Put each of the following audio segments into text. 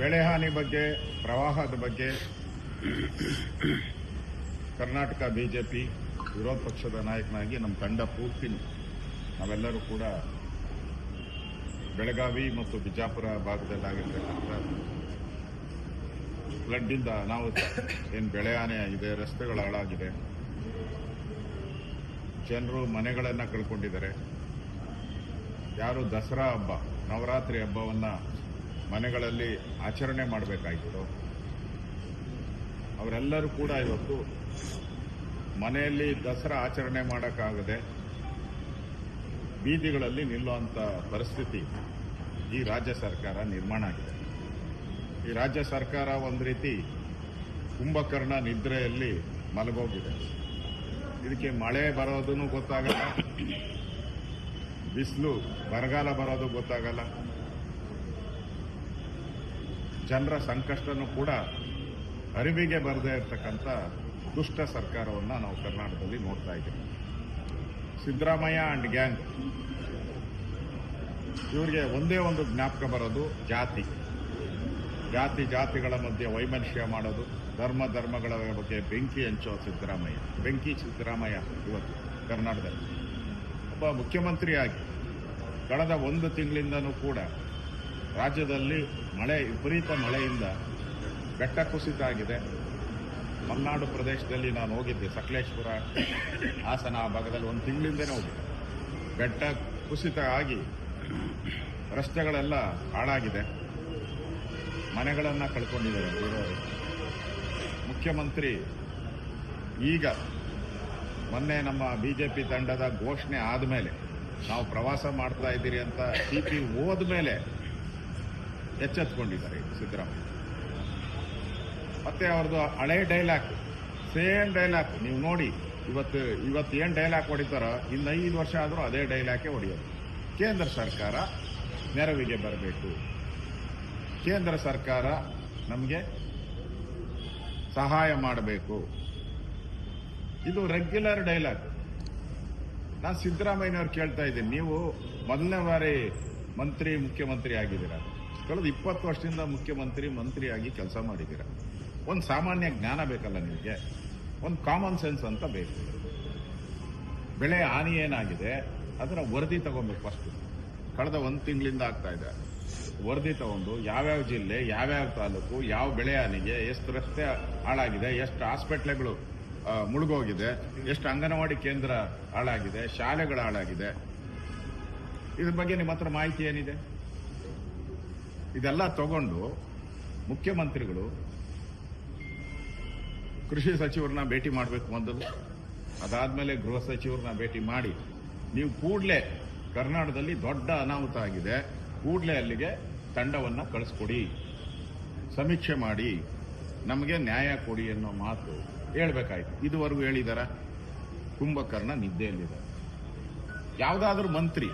ಬೆಳೆ ಹಾನಿ ಬಗ್ಗೆ, ಪ್ರವಾಹದ ಬಗ್ಗೆ, ಕರ್ನಾಟಕ ಬಿಜೆಪಿ ವಿರೋಧ ಪಕ್ಷದ ನಾಯಕನಾಗಿ ನಮ್ಮ ತಂಡ ಪೂರ್ತಿ ನಾವೆಲ್ಲರೂ ಕೂಡ ಬೆಳಗಾವಿ ಮತ್ತು ಬಿಜಾಪುರ ಭಾಗದಲ್ಲಾಗಿರ್ತಕ್ಕಂಥ ಫ್ಲಡ್ಡಿಂದ ನಾವು ಏನು ಬೆಳೆ ಹಾನಿ ಆಗಿದೆ, ರಸ್ತೆಗಳು ಹಾಳಾಗಿದೆ, ಜನರು ಮನೆಗಳನ್ನು ಕಳ್ಕೊಂಡಿದ್ದಾರೆ. ಯಾರು ದಸರಾ ಹಬ್ಬ, ನವರಾತ್ರಿ ಹಬ್ಬವನ್ನ ಮನೆಗಳಲ್ಲಿ ಆಚರಣೆ ಮಾಡಬೇಕಾಗಿತ್ತು ಅವರೆಲ್ಲರೂ ಕೂಡ ಇವತ್ತು ಮನೆಯಲ್ಲಿ ದಸರಾ ಆಚರಣೆ ಮಾಡೋಕ್ಕಾಗದೆ ಬೀದಿಗಳಲ್ಲಿ ನಿಲ್ಲುವಂಥ ಪರಿಸ್ಥಿತಿ ಈ ರಾಜ್ಯ ಸರ್ಕಾರ ನಿರ್ಮಾಣ ಆಗಿದೆ. ಈ ರಾಜ್ಯ ಸರ್ಕಾರ ಒಂದು ರೀತಿ ಕುಂಭಕರ್ಣ ನಿದ್ರೆಯಲ್ಲಿ ಮಲಗೋಗಿದೆ. ಇದಕ್ಕೆ ಮಳೆ ಬರೋದನ್ನು ಗೊತ್ತಾಗಲ್ಲ. ಬಿಸಿಲು ಬರಗಾಲ ಬರೋದು ಗೊತ್ತಾಗಲ್ಲ. ಜನರ ಸಂಕಷ್ಟನೂ ಕೂಡ ಅರಿವಿಗೆ ಬರದೇ ಇರತಕ್ಕಂಥ ದುಷ್ಟ ಸರ್ಕಾರವನ್ನು ನಾವು ಕರ್ನಾಟಕದಲ್ಲಿ ನೋಡ್ತಾ ಇದ್ದೀವಿ. ಸಿದ್ದರಾಮಯ್ಯ ಅಂಡ್ ಗ್ಯಾಂಗ್ ಇವರಿಗೆ ಒಂದೇ ಒಂದು ಜ್ಞಾಪಕ ಬರೋದು ಜಾತಿ. ಜಾತಿ ಜಾತಿಗಳ ಮಧ್ಯೆ ವೈಮನಸ್ಯ ಮಾಡೋದು, ಧರ್ಮ ಧರ್ಮಗಳ ಬಗ್ಗೆ ಬೆಂಕಿ ಹಂಚೋ ಸಿದ್ದರಾಮಯ್ಯ. ಬೆಂಕಿ ಸಿದ್ದರಾಮಯ್ಯ ಇವತ್ತು ಕರ್ನಾಟಕದಲ್ಲಿ. ಒಬ್ಬ ಮುಖ್ಯಮಂತ್ರಿಯಾಗಿ, ಕಳೆದ ಒಂದು ತಿಂಗಳಿಂದನೂ ಕೂಡ ರಾಜ್ಯದಲ್ಲಿ ಮಳೆ, ವಿಪರೀತ ಮಳೆಯಿಂದ ಬೆಟ್ಟ ಕುಸಿತ ಆಗಿದೆ ಮಲೆನಾಡು ಪ್ರದೇಶದಲ್ಲಿ ನಾನು ಹೋಗಿದ್ದೆ, ಸಕಲೇಶ್ಪುರ ಹಾಸನ ಆ ಭಾಗದಲ್ಲಿ ಒಂದು ತಿಂಗಳಿಂದನೇ ಹೋಗಿದ್ದೆ. ಬೆಟ್ಟ ಕುಸಿತ ಆಗಿ ರಸ್ತೆಗಳೆಲ್ಲ ಹಾಳಾಗಿದೆ. ಮನೆಗಳನ್ನು ಕಳ್ಕೊಂಡಿದ್ದಾರೆ ಮುಖ್ಯಮಂತ್ರಿ ಈಗ ಮೊನ್ನೆ ನಮ್ಮ ಬಿಜೆಪಿ ತಂಡದ ಘೋಷಣೆ ಆದಮೇಲೆ, ನಾವು ಪ್ರವಾಸ ಮಾಡ್ತಾ ಇದ್ದೀರಿ ಅಂತ ಟಿ ಪಿ ಹೋದ್ಮೇಲೆ ಎಚ್ಚೆತ್ಕೊಂಡಿದ್ದಾರೆ ಸಿದ್ದರಾಮಯ್ಯ. ಮತ್ತೆ ಅವ್ರದ್ದು ಹಳೆ ಡೈಲಾಗ್ ಸೇಮ್ ಡೈಲಾಗ್ ನೀವು ನೋಡಿ, ಇವತ್ತು ಇವತ್ತು ಏನು ಡೈಲಾಗ್ ಹೊಡಿತಾರೋ, ಇನ್ನು ಐದು ವರ್ಷ ಆದರೂ ಅದೇ ಡೈಲಾಗೇ ಹೊಡೆಯೋದು. ಕೇಂದ್ರ ಸರ್ಕಾರ ನೆರವಿಗೆ ಬರಬೇಕು. ಕೇಂದ್ರ ಸರ್ಕಾರ ನಮಗೆ ಸಹಾಯ ಮಾಡಬೇಕು. ಇದು ರೆಗ್ಯುಲರ್ ಡೈಲಾಗ್ ನಾನು ಸಿದ್ದರಾಮಯ್ಯನವ್ರು ಕೇಳ್ತಾ ಇದ್ದೀನಿ, ನೀವು ಮೊದಲನೇ ಬಾರಿ ಮಂತ್ರಿ, ಮುಖ್ಯಮಂತ್ರಿ ಆಗಿದ್ದೀರಾ? ಕಳೆದ ಇಪ್ಪತ್ತು ವರ್ಷದಿಂದ ಮುಖ್ಯಮಂತ್ರಿ, ಮಂತ್ರಿಯಾಗಿ ಕೆಲಸ ಮಾಡಿದ್ದೀರ? ಒಂದು ಸಾಮಾನ್ಯ ಜ್ಞಾನ ಬೇಕಲ್ಲ ನಿಮಗೆ? ಒಂದು ಕಾಮನ್ ಸೆನ್ಸ್ ಅಂತ ಬೇಕು. ಬೆಳೆ ಹಾನಿ ಏನಾಗಿದೆ? ಅದರ ವರದಿ ತಗೊಬೇಕು ಫಸ್ಟ್ ಕಳೆದ ಒಂದು ತಿಂಗಳಿಂದ ಆಗ್ತಾ ಇದೆ. ವರದಿ ತಗೊಂಡು ಯಾವ್ಯಾವ ಜಿಲ್ಲೆ, ಯಾವ್ಯಾವ ತಾಲೂಕು, ಯಾವ ಬೆಳೆ ಹಾನಿಗೆ ಎಷ್ಟು ರಸ್ತೆ ಹಾಳಾಗಿದೆ, ಎಷ್ಟು ಹಾಸ್ಪಿಟ್ಲ್ಗಳು ಮುಳುಗೋಗಿದೆ, ಎಷ್ಟು ಅಂಗನವಾಡಿ ಕೇಂದ್ರ ಹಾಳಾಗಿದೆ, ಶಾಲೆಗಳು ಹಾಳಾಗಿದೆ. ಇದ್ರ ಬಗ್ಗೆ ನಿಮ್ಮ ಹತ್ರ ಮಾಹಿತಿ ಏನಿದೆ? ಇದೆಲ್ಲ ತಗೊಂಡು ಮುಖ್ಯಮಂತ್ರಿಗಳು, ಕೃಷಿ ಸಚಿವರನ್ನ ಭೇಟಿ ಮಾಡಬೇಕು ಮೊದಲು. ಅದಾದ್ಮೇಲೆ ಗೃಹ ಸಚಿವರನ್ನ ಭೇಟಿ ಮಾಡಿ. ನೀವು ಕೂಡಲೇ ಕರ್ನಾಟಕದಲ್ಲಿ ದೊಡ್ಡ ಅನಾಹುತ ಆಗಿದೆ. ಕೂಡಲೇ ಅಲ್ಲಿಗೆ ತಂಡವನ್ನ ಕಳಿಸ್ಕೊಡಿ. ಸಮೀಕ್ಷೆ ಮಾಡಿ. ನಮಗೆ ನ್ಯಾಯ ಕೊಡಿ ಅನ್ನೋ ಮಾತು ಹೇಳ್ಬೇಕಾಯ್ತು. ಇದುವರೆಗೂ ಹೇಳಿದಾರ? ಕುಂಭಕರ್ಣ ನಿದ್ದೆಯಲ್ಲಿದೆ ಯಾವುದಾದ್ರೂ ಮಂತ್ರಿ,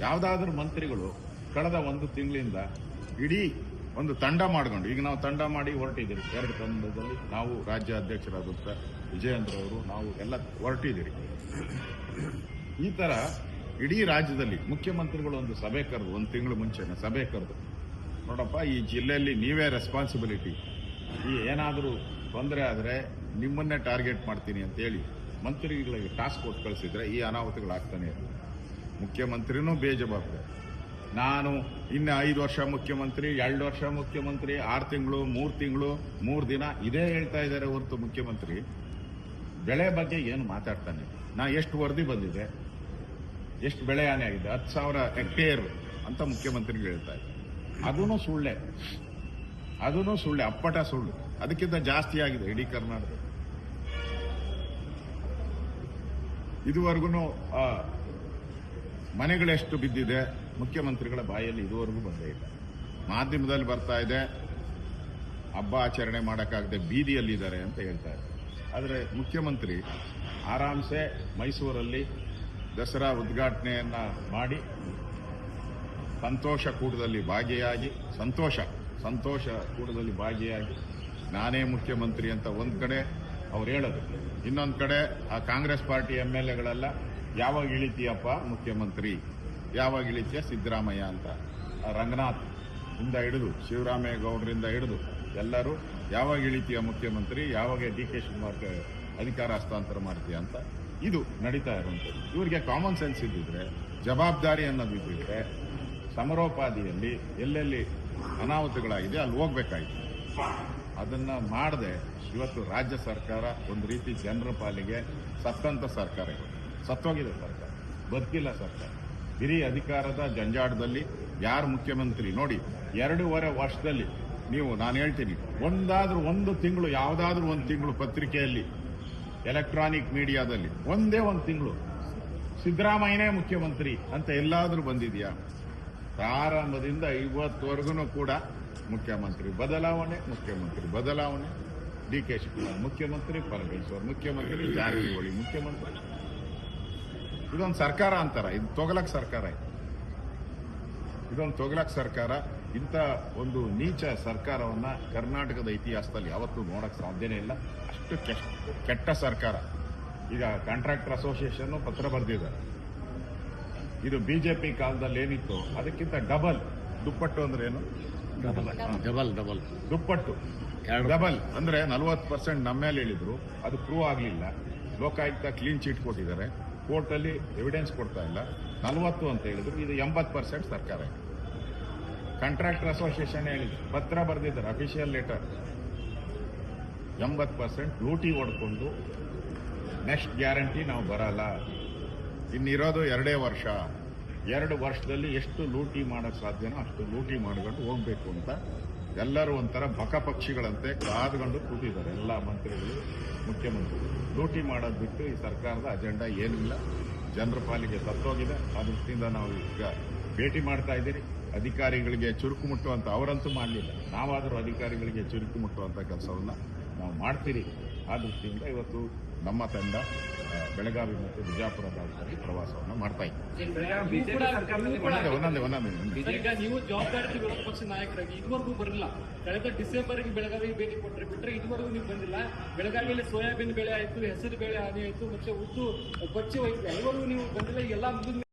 ಯಾವುದಾದ್ರೂ ಮಂತ್ರಿಗಳು ಕಳೆದ ಒಂದು ತಿಂಗಳಿಂದ ಇಡೀ ಒಂದು ತಂಡ ಮಾಡಿಕೊಂಡು, ಈಗ ನಾವು ತಂಡ ಮಾಡಿ ಹೊರಟಿದ್ದೀರಿ. ಎರಡು ತಂಡದಲ್ಲಿ ನಾವು ರಾಜ್ಯ ಅಧ್ಯಕ್ಷರಾದಂಥ ವಿಜಯೇಂದ್ರ ಅವರು ನಾವು ಎಲ್ಲ ಹೊರಟಿದ್ದೀರಿ. ಈ ತರ ಇಡೀ ರಾಜ್ಯದಲ್ಲಿ ಮುಖ್ಯಮಂತ್ರಿಗಳು ಒಂದು ಸಭೆ ಕರೆದು, ಒಂದು ತಿಂಗಳು ಮುಂಚೆನೆ ಸಭೆ ಕರೆದು, ನೋಡಪ್ಪ, ಈ ಜಿಲ್ಲೆಯಲ್ಲಿ ನೀವೇ ರೆಸ್ಪಾನ್ಸಿಬಿಲಿಟಿ ಈ ಏನಾದರೂ ತೊಂದರೆ ಆದರೆ ನಿಮ್ಮನ್ನೇ ಟಾರ್ಗೆಟ್ ಮಾಡ್ತೀನಿ ಅಂತೇಳಿ ಮಂತ್ರಿಗಳಿಗೆ ಟಾಸ್ಕ್ ಕೊಟ್ಟು ಕಳಿಸಿದ್ರೆ ಈ ಅನಾಹುತಗಳಾಗ್ತಾನೆ ಇರ್ತವೆ. ಮುಖ್ಯಮಂತ್ರಿನೂ ಬೇಜವಾಬ್ದಾರಿ. ನಾನು ಇನ್ನು ಐದು ವರ್ಷ ಮುಖ್ಯಮಂತ್ರಿ, ಎರಡು ವರ್ಷ ಮುಖ್ಯಮಂತ್ರಿ, ಆರು ತಿಂಗಳು, ಮೂರು ತಿಂಗಳು, ಮೂರು ದಿನ ಇದೇ ಹೇಳ್ತಾ ಇದ್ದಾರೆ ಹೊರತು ಮುಖ್ಯಮಂತ್ರಿ. ಬೆಳೆ ಬಗ್ಗೆ ಏನು ಮಾತಾಡ್ತಾನೆ? ನಾ ಎಷ್ಟು ವರದಿ ಬಂದಿದೆ? ಎಷ್ಟು ಬೆಳೆ ಹಾನಿ ಆಗಿದೆ? ಹತ್ತು ಸಾವಿರ ಹೆಕ್ಟೇರ್ ಅಂತ ಮುಖ್ಯಮಂತ್ರಿ ಹೇಳ್ತಾ ಇದ್ದಾರೆ. ಅದೂ ಸುಳ್ಳೆ. ಅದೂ ಸುಳ್ಳೆ, ಅಪ್ಪಟ ಸುಳ್ಳು. ಅದಕ್ಕಿಂತ ಜಾಸ್ತಿ ಆಗಿದೆ ಇಡೀ ಕರ್ನಾಟಕ. ಇದುವರೆಗೂ ಮನೆಗಳೆಷ್ಟು ಬಿದ್ದಿದೆ? ಮುಖ್ಯಮಂತ್ರಿಗಳ ಬಾಯಲ್ಲಿ ಇದುವರೆಗೂ ಬಂದೇ ಇಲ್ಲ. ಮಾಧ್ಯಮದಲ್ಲಿ ಬರ್ತಾ ಇದೆ, ಹಬ್ಬ ಆಚರಣೆ ಮಾಡೋಕ್ಕಾಗದೆ ಬೀದಿಯಲ್ಲಿದ್ದಾರೆ ಅಂತ ಹೇಳ್ತಾ ಇದ್ದಾರೆ ಆದರೆ ಮುಖ್ಯಮಂತ್ರಿ ಆರಾಮ್ಸೆ ಮೈಸೂರಲ್ಲಿ ದಸರಾ ಉದ್ಘಾಟನೆಯನ್ನು ಮಾಡಿ ಸಂತೋಷ ಕೂಟದಲ್ಲಿ ಭಾಗಿಯಾಗಿ, ಸಂತೋಷ ಸಂತೋಷ ಕೂಟದಲ್ಲಿ ಭಾಗಿಯಾಗಿ ನಾನೇ ಮುಖ್ಯಮಂತ್ರಿ ಅಂತ ಒಂದು ಕಡೆ ಅವ್ರು ಹೇಳೋದು. ಇನ್ನೊಂದು ಕಡೆ ಆ ಕಾಂಗ್ರೆಸ್ ಪಾರ್ಟಿ ಎಂ ಎಲ್ ಎಗಳೆಲ್ಲ, ಯಾವಾಗ ಇಳಿತೀಯಪ್ಪ ಮುಖ್ಯಮಂತ್ರಿ? ಯಾವಾಗ ಇಳಿತೀಯ? ಸಿದ್ದರಾಮಯ್ಯ ಅಂತ. ರಂಗನಾಥ್ ಇಂದ ಹಿಡಿದು, ಶಿವರಾಮೇಗೌಡರಿಂದ ಹಿಡಿದು ಎಲ್ಲರೂ ಯಾವಾಗ ಇಳಿತೀಯ ಮುಖ್ಯಮಂತ್ರಿ, ಯಾವಾಗ ಡಿ ಕೆ ಶಿವಕುಮಾರ್ ಅಧಿಕಾರ ಹಸ್ತಾಂತರ ಮಾಡ್ತೀಯ ಅಂತ ಇದು ನಡೀತಾ ಇರುವಂಥದ್ದು. ಇವರಿಗೆ ಕಾಮನ್ ಸೆನ್ಸ್ ಇದ್ದಿದ್ರೆ, ಜವಾಬ್ದಾರಿ ಅನ್ನೋದು ಇದ್ದಿದ್ರೆ ಸಮರೋಪಾದಿಯಲ್ಲಿ ಎಲ್ಲೆಲ್ಲಿ ಅನಾಹುತಗಳಾಗಿದೆ, ಅಲ್ಲಿ ಹೋಗ್ಬೇಕಾಯ್ತು. ಅದನ್ನ ಮಾಡದೆ ಇವತ್ತು ರಾಜ್ಯ ಸರ್ಕಾರ ಒಂದು ರೀತಿ ಜನರ ಪಾಲಿಗೆ ಸತ್ತಂತ ಸರ್ಕಾರ ಸತ್ತೋಗಿದೆ ಸರ್ಕಾರ. ಬದುಕಿಲ್ಲ ಸರ್ಕಾರ. ಹಿರಿಯ ಅಧಿಕಾರದ ಜಂಜಾಟದಲ್ಲಿ ಯಾರು ಮುಖ್ಯಮಂತ್ರಿ? ನೋಡಿ, ಎರಡೂವರೆ ವರ್ಷದಲ್ಲಿ ನೀವು, ನಾನು ಹೇಳ್ತೀನಿ, ಒಂದಾದ್ರೂ ಒಂದು ತಿಂಗಳು, ಯಾವುದಾದ್ರೂ ಒಂದು ತಿಂಗಳು ಪತ್ರಿಕೆಯಲ್ಲಿ ಎಲೆಕ್ಟ್ರಾನಿಕ್ ಮೀಡಿಯಾದಲ್ಲಿ ಒಂದೇ ಒಂದು ತಿಂಗಳು, ಸಿದ್ದರಾಮಯ್ಯನೇ ಮುಖ್ಯಮಂತ್ರಿ ಅಂತ ಎಲ್ಲಾದ್ರೂ ಬಂದಿದೆಯಾ? ಪ್ರಾರಂಭದಿಂದ ಇವತ್ತುವರೆಗೂ ಕೂಡ ಮುಖ್ಯಮಂತ್ರಿ ಬದಲಾವಣೆ ಮುಖ್ಯಮಂತ್ರಿ ಬದಲಾವಣೆ. ಡಿ ಕೆ ಶಿವಕುಮಾರ್ ಮುಖ್ಯಮಂತ್ರಿ, ಪರಮೇಶ್ವರ್ ಮುಖ್ಯಮಂತ್ರಿ, ಜಾರಕಿಹೊಳಿ ಮುಖ್ಯಮಂತ್ರಿ. ಇದೊಂದು ಸರ್ಕಾರ ಅಂತಾರ. ಇದು ತೊಗಲಕ್ ಸರ್ಕಾರ. ಇದು ಇದೊಂದು ತೊಗಲಕ್ ಸರ್ಕಾರ. ಇಂಥ ಒಂದು ನೀಚ ಸರ್ಕಾರವನ್ನ ಕರ್ನಾಟಕದ ಇತಿಹಾಸದಲ್ಲಿ ಯಾವತ್ತೂ ನೋಡಕ್ ಸಾಧ್ಯನೇ ಇಲ್ಲ. ಅಷ್ಟು ಕೆಟ್ಟ ಕೆಟ್ಟ ಸರ್ಕಾರ. ಈಗ ಕಾಂಟ್ರಾಕ್ಟರ್ ಅಸೋಸಿಯೇಷನ್ ಪತ್ರ ಬರೆದಿದ್ದಾರೆ. ಇದು ಬಿಜೆಪಿ ಕಾಲದಲ್ಲಿ ಏನಿತ್ತು? ಅದಕ್ಕಿಂತ ಡಬಲ್ ದುಪ್ಪಟ್ಟು ಅಂದ್ರೆ ಏನು? ಡಬಲ್ ಡಬಲ್ ದುಪ್ಪಟ್ಟು. ಎರಡು. ಡಬಲ್ ಅಂದ್ರೆ ನಲ್ವತ್ತು ಪರ್ಸೆಂಟ್ ನಮ್ಮ ಮೇಲೆ ಹೇಳಿದ್ರು. ಅದು ಪ್ರೂವ್ ಆಗಲಿಲ್ಲ. ಲೋಕಾಯುಕ್ತ ಕ್ಲೀನ್ ಚೀಟ್ ಕೊಟ್ಟಿದ್ದಾರೆ. ಕೋರ್ಟ್ ಅಲ್ಲಿ ಎವಿಡೆನ್ಸ್ ಕೊಡ್ತಾ ಇಲ್ಲ. ನಲವತ್ತು ಅಂತ ಹೇಳಿದ್ರು. ಇದು ಎಂಬತ್ತು ಪರ್ಸೆಂಟ್ ಸರ್ಕಾರ. ಕಾಂಟ್ರಾಕ್ಟರ್ ಅಸೋಸಿಯೇಷನ್ ಹೇಳಿದ್ರು ಪತ್ರ ಬರೆದಿದ್ದಾರೆ ಅಫಿಷಿಯಲ್ ಲೆಟರ್ ಎಂಬತ್ತು ಪರ್ಸೆಂಟ್ ಲೂಟಿ ಹೊಡ್ಕೊಂಡು ನೆಕ್ಸ್ಟ್ ಗ್ಯಾರಂಟಿ ನಾವು ಬರಲ್ಲ. ಇನ್ನಿರೋದು ಎರಡೇ ವರ್ಷ. ಎರಡು ವರ್ಷದಲ್ಲಿ ಎಷ್ಟು ಲೂಟಿ ಮಾಡಕ್ ಸಾಧ್ಯನೋ ಅಷ್ಟು ಲೂಟಿ ಮಾಡ್ಕೊಂಡು ಹೋಗ್ಬೇಕು ಅಂತ ಎಲ್ಲರೂ ಒಂಥರ ಬಕ ಪಕ್ಷಿಗಳಂತೆ ಕಾದ್ಕೊಂಡು ಕೂತಿದ್ದಾರೆ ಎಲ್ಲ ಮಂತ್ರಿಗಳು, ಮುಖ್ಯಮಂತ್ರಿಗಳು. ಲೂಟಿ ಮಾಡೋದು ಬಿಟ್ಟು ಈ ಸರ್ಕಾರದ ಅಜೆಂಡಾ ಏನಿಲ್ಲ. ಜನರ ಪಾಲಿಗೆ ತತ್ತೋಗಿದೆ ಆ ದೃಷ್ಟಿಯಿಂದ ನಾವು ಈಗ ಭೇಟಿ ಮಾಡ್ತಾ ಇದ್ದೀರಿ. ಅಧಿಕಾರಿಗಳಿಗೆ ಚುರುಕು ಮುಟ್ಟುವಂತ ಅವರಂತೂ ಮಾಡಲಿಲ್ಲ. ನಾವಾದರೂ ಅಧಿಕಾರಿಗಳಿಗೆ ಚುರುಕು ಮುಟ್ಟುವಂತ ಕೆಲಸವನ್ನ ನಾವು ಮಾಡ್ತೀರಿ. ಆ ದೃಷ್ಟಿಯಿಂದ ಇವತ್ತು ನಮ್ಮ ತಂಡ ಬೆಳಗಾವಿ ಮತ್ತು ಬಿಜಾಪುರ ಭಾಗದಲ್ಲಿ ಪ್ರವಾಸವನ್ನು ಮಾಡ್ತಾ ಇದ್ದೀವಿ ನೀವು ಒಂದೊಂದೇ ಒಂದೊಂದೇ ಜವಾಬ್ದಾರಿ ವಿರೋಧ ಪಕ್ಷ ನಾಯಕರಾಗಿ ಇದುವರೆಗೂ ಬರಲಿಲ್ಲ. ಕಳೆದ ಡಿಸೆಂಬರ್ಗೆ ಬೆಳಗಾವಿಗೆ ಭೇಟಿ ಕೊಟ್ಟರೆ ಬಿಟ್ಟರೆ ಇದುವರೆಗೂ ನೀವು ಬಂದಿಲ್ಲ. ಬೆಳಗಾವಿಯಲ್ಲಿ ಸೋಯಾಬೀನ್ ಬೆಳೆ ಆಯಿತು ಹೆಸರು ಬೆಳೆ ಹಾನಿ ಆಯಿತು ಮತ್ತೆ ಉದ್ದು ಕೊಚ್ಚಿ ಹೋಯ್ತು. ಇದುವರೆಗೂ ನೀವು ಬಂದಿಲ್ಲ. ಎಲ್ಲ ಮುಗಿದ